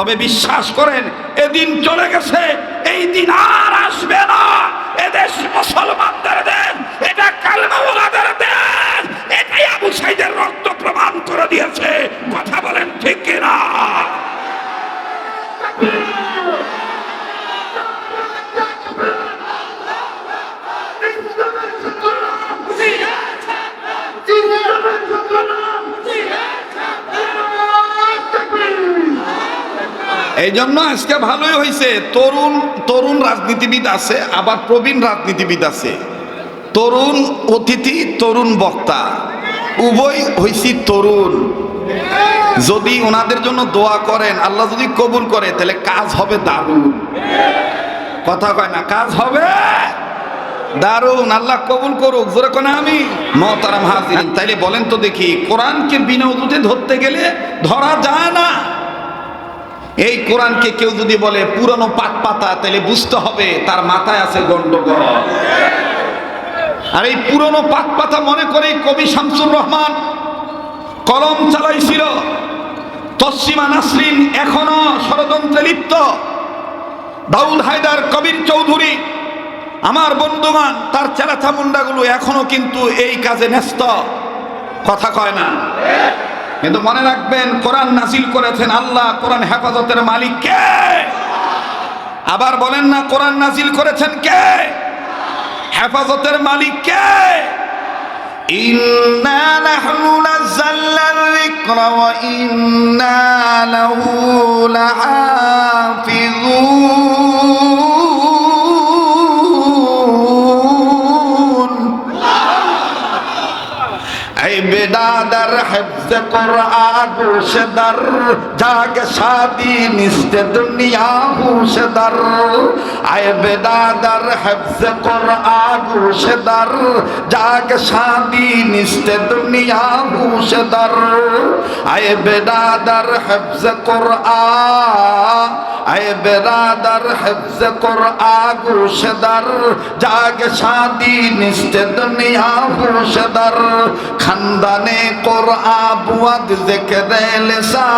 তবে বিশ্বাস করেন, এদিন চলে গেছে, এই দিন আর আসবে না। এদেশ মুসলমানদের দেন এটা কালমাওয়ালাদের দেন এটাই আবু সাইদের রক্ত প্রমাণ করে দিয়েছে। কথা বলেন ঠিক কিনা? এই জন্য আজকে ভালোই হয়েছে তরুণ তরুণ রাজনীতিবিদ আছে, আবার প্রবীণ রাজনীতিবিদ আছে। তরুণ অতিথি, তরুণ বক্তা। উভয় হইছি তরুণ। যদি ওনাদের জন্য দোয়া করেন, আল্লাহ যদি কবুল করে, তাহলে কাজ হবে দারুণ। কথা কয় না, কাজ হবে দারুণ। আল্লাহ কবুল করুক, জোরে কোনা আমি মহতারাম হাজির তাইলে বলেন তো দেখি, কোরআনকে বিনা ধরতে গেলে ধরা যায় না। এই কোরআনকে কেউ যদি বলে, পুরনো পাট পাতা, তাহলে বুঝতে হবে তার মাথায় আছে গন্ডগোল। আর এই পুরনো পাট পাতা মনে করে কবি শামসুর রহমান কলম চালাইছিল তসিমা নাসরিন এখনও ষড়যন্ত্রে লিপ্ত। দাউদ হায়দার কবির চৌধুরী, আমার বন্ধুমান তার চেলাচা মুন্ডাগুলো এখনও কিন্তু এই কাজে ন্যস্ত। কথা কয় না? কিন্তু মনে রাখবেন, কোরআন নাসিল করেছেন আল্লাহ, কোরআন হেফাজতের মালিক কে? আবার বলেন না, কোরআন নাসিল করেছেন কে? হেফাজতের মালিক কে? যিকরা ওয়া ইন্না লাহু হেফজ কোরআন হুশদার जाग शादी নিস্তে দুনিয়া হুশদার আয় বেদাদার হেফজ কোরআন হুশদার জাগ শাদি নিস্তে দুনিয়া হুশদার আয় বেদাদার হেফজ কোরআন আয় বেদাদার হেফজ কোরআন হুশদার জাগ শাদি নিস্তে দুনিয়া হুশদার খানদানে কোরআ বুয়াদ জিক্রে লিসা,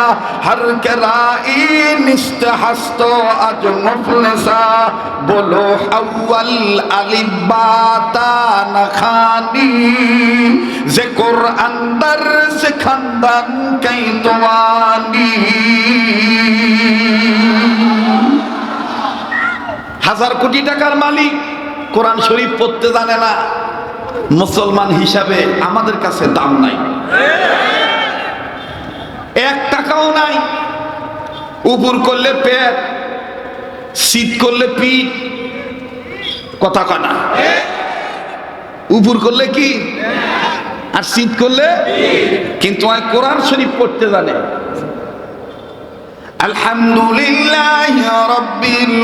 হর কেরাই নিস্ত হস্ত আজ মুফলিসা। বলো, আউয়াল আলিবাতা নখানি যে কোরআন দর্স খানদান কই তোয়ানি হাজার কোটি টাকার মালিক। কোরআন শরীফ পড়তে জানে না। মুসলমান হিসাবে আমাদের কাছে দাম নাই। এক টাকাও নাই। উপর করলে পেট, শীত করলে পিঠ। কথা কনা উপর করলে কি? আর শীত করলে কিন্তু কোরআন শরীফ পড়তে জানে। আলহামদুলিল্লাহ রব্বিল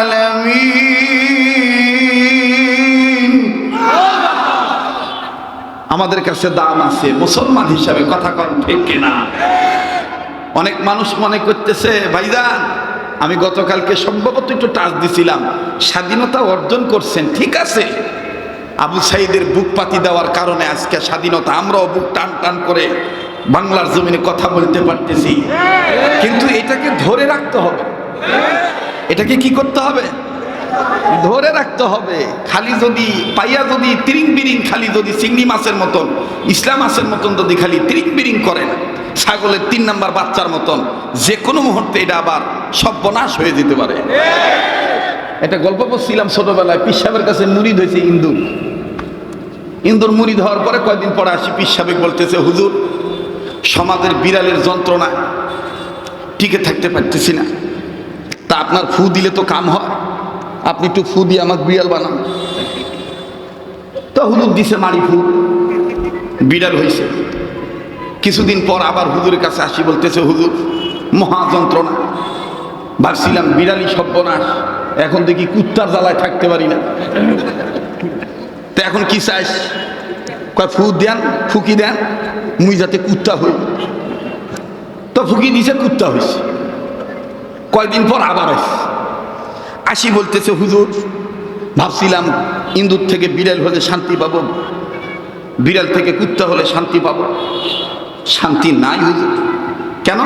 আলামিন। আমাদের কাছে দাম আছে, মুসলমান হিসাবে কথা কন ঠিক কিনা? অনেক মানুষ মনে করতেছে, ভাইজান, আমি গতকালকে সম্ভবত একটু টাচ দিছিলাম, স্বাধীনতা অর্জন করছেন, ঠিক আছে। আবু সাইদের বুক পাতি দেওয়ার কারণে আজকে স্বাধীনতা, আমরাও বুক টান টান করে বাংলার জমিনে কথা বলতে পারতেছি। কিন্তু এটাকে ধরে রাখতে হবে। এটাকে কি করতে হবে? ধরে রাখতে হবে। খালি যদি, পাইয়া যদি তিরিং বিরিং খালি যদি চিংড়ি মাছের মতন ইসলাম মাছের মতন যদি খালি তিরিং বিরিং করেন, ছাগলের তিন নাম্বার বাচ্চার মতন যে কোনো মুহূর্তে এটা আবার সর্বনাশ হয়ে যেতে পারে। এটা গল্প পড়ছিলাম ছোটবেলায় পিসাবের কাছে মুড়িদ হয়েছে ইন্দুর। ইন্দুর মুড়ি হওয়ার পরে কয়েকদিন পরে আসি পিসাবে বলতেছে, হুজুর সমাজের বিড়ালের যন্ত্রণা টিকে থাকতে পারতেছি না। তা আপনার ফু দিলে তো কাম হয়। আপনি একটু ফু দিয়ে আমাকে বিড়াল বানান। তো হুজুর দিছে মারি ফু। বিড়াল হয়েছে কিছুদিন পর আবার হুজুরের কাছে আসি, বলতেছে, হুজুর, মহা যন্ত্রণা। ভাবছিলাম বিড়ালি সর্বনাশ এখন দেখি কুত্তার জ্বালায় থাকতে পারি না। তো এখন কি চাইস কয় ফু দেন, ফুকি দেন, মুই যাতে কুত্তা হই। তো ফুকি দিছে, কুত্তা হয়েছে কয়দিন পর আবার আসি আসি বলতেছে, হুজুর, ভাবছিলাম ইন্দুর থেকে বিড়াল হলে শান্তি পাবো। বিড়াল থেকে কুত্তা হলে শান্তি পাবো। শান্তি নাই হুজুর। কেন?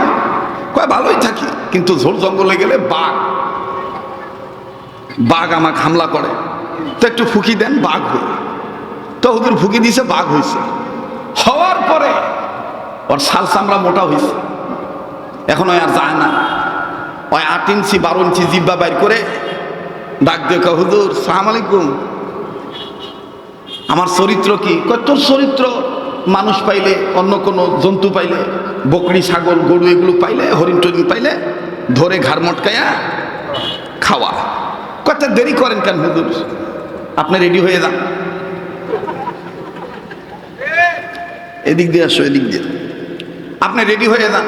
কয়, ভালোই থাকি, কিন্তু ঝোল জঙ্গলে গেলে বাঘ। বাঘ আমাকে হামলা করে। তো একটু ফুকি দেন, বাঘ হই। তো হুজুর ফুকি দিছে বাঘ হয়েছে হওয়ার পরে ওর শাল চামড়া মোটা হয়েছে এখন ওই আর যায় না। ওই আট ইঞ্চি বারো ইঞ্চি জিব্বা বাইর করে ডাক দিয়ে হুজুর সালাম আলাইকুম। আমার চরিত্র কি? কয়, তোর চরিত্র মানুষ পাইলে অন্য কোনো জন্তু পাইলে বকরি ছাগল গরু এগুলো পাইলে হরিণ টরিণ পাইলে ধরে ঘাড় মটকায়া খাওয়া। কত দেরি করেন কেন হুজুর? আপনি রেডি হয়ে যান। এদিক দিয়ে আসো এদিক দিয়ে। আপনি রেডি হয়ে যান।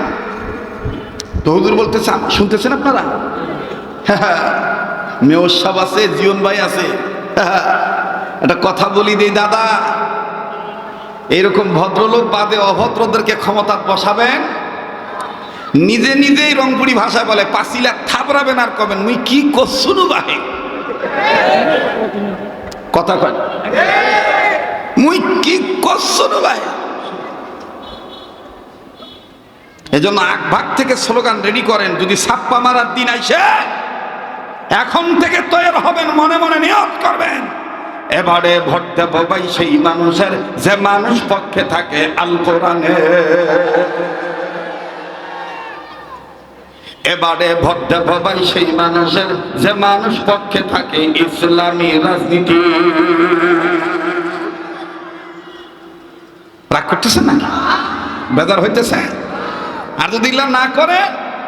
তো হুজুর বলতে চান শুনতেছেন আপনারা? মেয়র সাহেব আছে জীবন ভাই আছে। একটা কথা বলি দেই দাদা। এরকম ভদ্রলোক বাদে অভদ্রদেরকে ক্ষমতা বসাবেন? নিজে নিজেই রংপুরি ভাষায় বলে পাঁচিলা থাপড়াবেন আর কবেন। মুই কি করছুনু বাহে? কথা কয়। মুই কি করছুনু বাহে? এজন্য আগ ভাগ থেকে স্লোগান রেডি করেন, যদি ছাপ্পা মারার দিন আইসে এখন থেকে তৈরি হবেন, মনে মনে নিয়ত করবেন। এবারে ভোট দেব ভাই সেই মানুষের, যে মানুষ পক্ষে থাকে আল কোরআনে। এবারে ভোট দেব ভাই সেই মানুষের, যে মানুষ পক্ষে থাকে ইসলামী রাজনীতি। রাগ করতেছেন নাকি? বেজার হইতেছে? আর যদি না করে,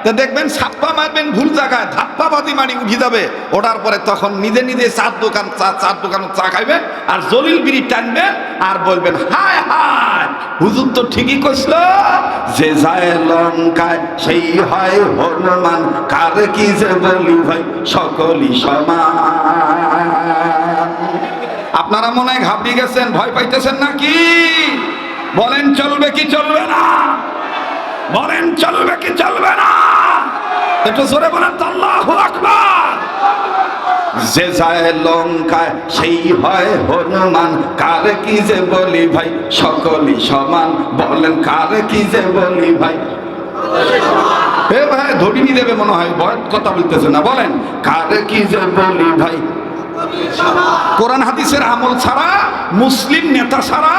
তো দেখবেন ছাপ্পা মারবেন ভুল জায়গায় ধাপ্পা ধাপ্পাবাদি মারি উঠে যাবে। ওঠার পরে তখন নিজে নিজে চার দোকান, চা, চার দোকান চা খাইবেন আর জলিল বিড়ি টানবেন আর বলবেন, হায় হায়, হুজুর তো ঠিকই কইছিল যে যায় লঙ্কায়, সেই হয় হনুমান, কার কি যে বলি ভাই, সকলই সমান। আপনারা মনে হয় ঘাবড়িয়ে গেছেন, ভয় পাইতেছেন নাকি? বলেন, চলবে কি চলবে না? বলেন চলবে কি চলবে না? একটু জোরে বলেন আকবার। যে যায় লঙ্কায়, সেই হয় হনুমান। কার কি যে বলি ভাই, সকলই সমান। বলেন, কার কি যে বলি ভাই? এ ভাই ধরিনি দেবে মনে হয় ভয় কথা বলতেছে না, বলেন। কার কি যে বলি ভাই? কোরআন হাদিসের আমল ছাড়া, মুসলিম নেতা ছাড়া,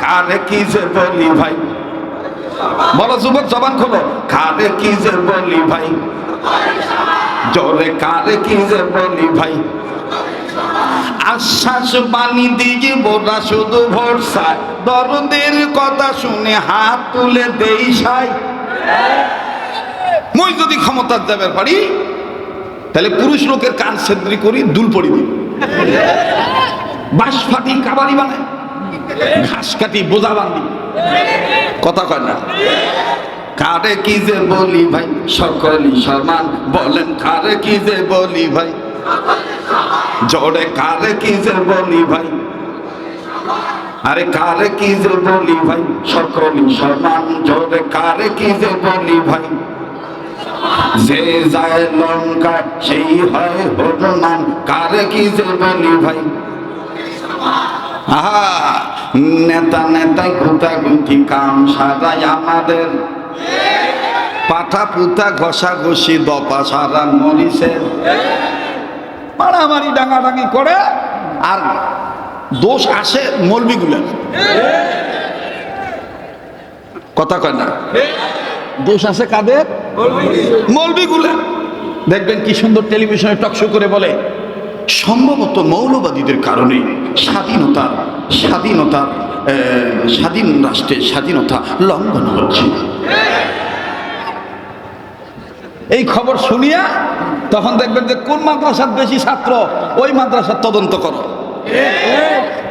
কার কি যে বলি ভাই? বলো যুবক, জবান খোলো। কারে কি যে বলি ভাই? জোরে কারে কি যে বলি ভাই? আশ্বাস বাণী দিয়ে বোরা শুধু ভরসা দরদের কথা শুনে হাত তুলে দেই সাই মই যদি ক্ষমতা যাবার পারি, তাহলে পুরুষ লোকের কান সেদ্রি করি, দুল পড়ি দিই। বাঁশ ফাটি কাবারি বানায়। ঘাস কাটি বোঝা বান্ধি কথা কয় না। কারে কি যে বলি ভাই সকলই সমান। বলেন কারে কি যে বলি ভাই? জোরে কারে কি যে বলি ভাই? আরে কারে কি যে বলি ভাই? সকলই সমান। জোরে কারে কি যে বলি ভাই? যে যায় লঙ্কা, সেই হয় হনুমান। কারে কি যে বলি ভাই? আহা! নেতা নেতাই গুতা গুতি কাম সারাই আমাদের। পাঠা পুতা ঘষা ঘষি দপা সারা মরিছে। মারামারি ডাঙাডাঙি করে আর দোষ আসে মলবিগুলের কথা কয় না? দোষ আছে কাদের? মৌলবিগুলের দেখবেন কি সুন্দর টেলিভিশনে টকশো করে বলে, সম্ভবত মৌলবাদীদের কারণে স্বাধীনতার স্বাধীনতার আহ, স্বাধীন রাষ্ট্রের স্বাধীনতা লঙ্ঘন হচ্ছে। এই খবর শুনিয়া তখন দেখবেন যে কোন মাদ্রাসার বেশি ছাত্র ওই মাদ্রাসার তদন্ত করো।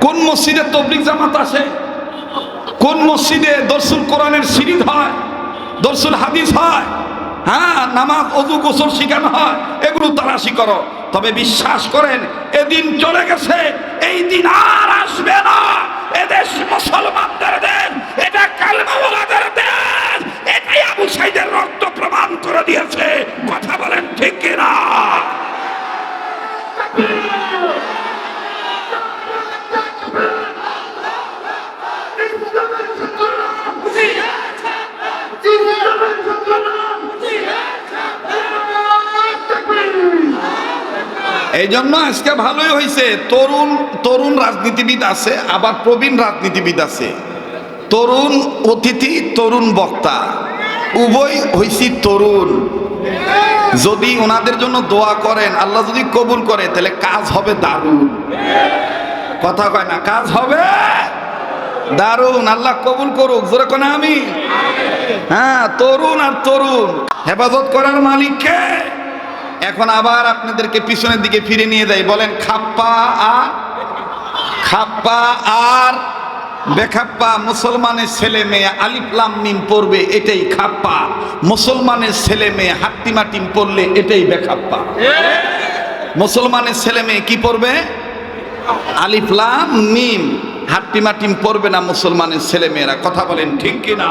কোন মসজিদে তবলিক জামাত আসে? কোন মসজিদে দর্শুল কোরআনের সিরিজ হয়? দর্শুল হাদিস হয়? হ্যাঁ নামাজ অজু গোসল শিখানো হয়? এগুলো তালাশি করো। তবে বিশ্বাস করেন এদিন চলে গেছে এই দিন আর আসবে না। এদেশ মুসলমানদের দেশ এটা কালমাওয়ালাদের দেশ এটাই আবু সাইদের রক্ত প্রমাণ করে দিয়েছে কথা বলেন ঠিক কিনা এই জন্য আজকে ভালোই হয়েছে তরুণ তরুণ রাজনীতিবিদ আছে, আবার প্রবীণ রাজনীতিবিদ আছে। তরুণ অতিথি, তরুণ বক্তা। উভয় হইছি তরুণ। যদি ওনাদের জন্য দোয়া করেন, আল্লাহ যদি কবুল করে, তাহলে কাজ হবে দারুণ। কথা কয় না, কাজ হবে দারুণ। আল্লাহ কবুল করুক, জোরে কোন আমি। হ্যাঁ তরুণ আর তরুণ। হেফাজত করার মালিককে এখন আবার আপনাদেরকে পিছনের দিকে ফিরে নিয়ে যাই। বলেন, খাপ্পা আর খাপ্পা আর, বেখাপ্পা মুসলমানের ছেলে মেয়ে আলিফলাম মিম পড়বে এটাই খাপ্পা। মুসলমানের ছেলে মেয়ে হাট্টিমাটিম পড়লে এটাই বেখাপ্পা। মুসলমানের ছেলে মেয়ে কি পড়বে? আলিফলাম মিম। হাট্টিমাটিম পড়বে না মুসলমানের ছেলে মেয়েরা। কথা বলেন ঠিক কিনা?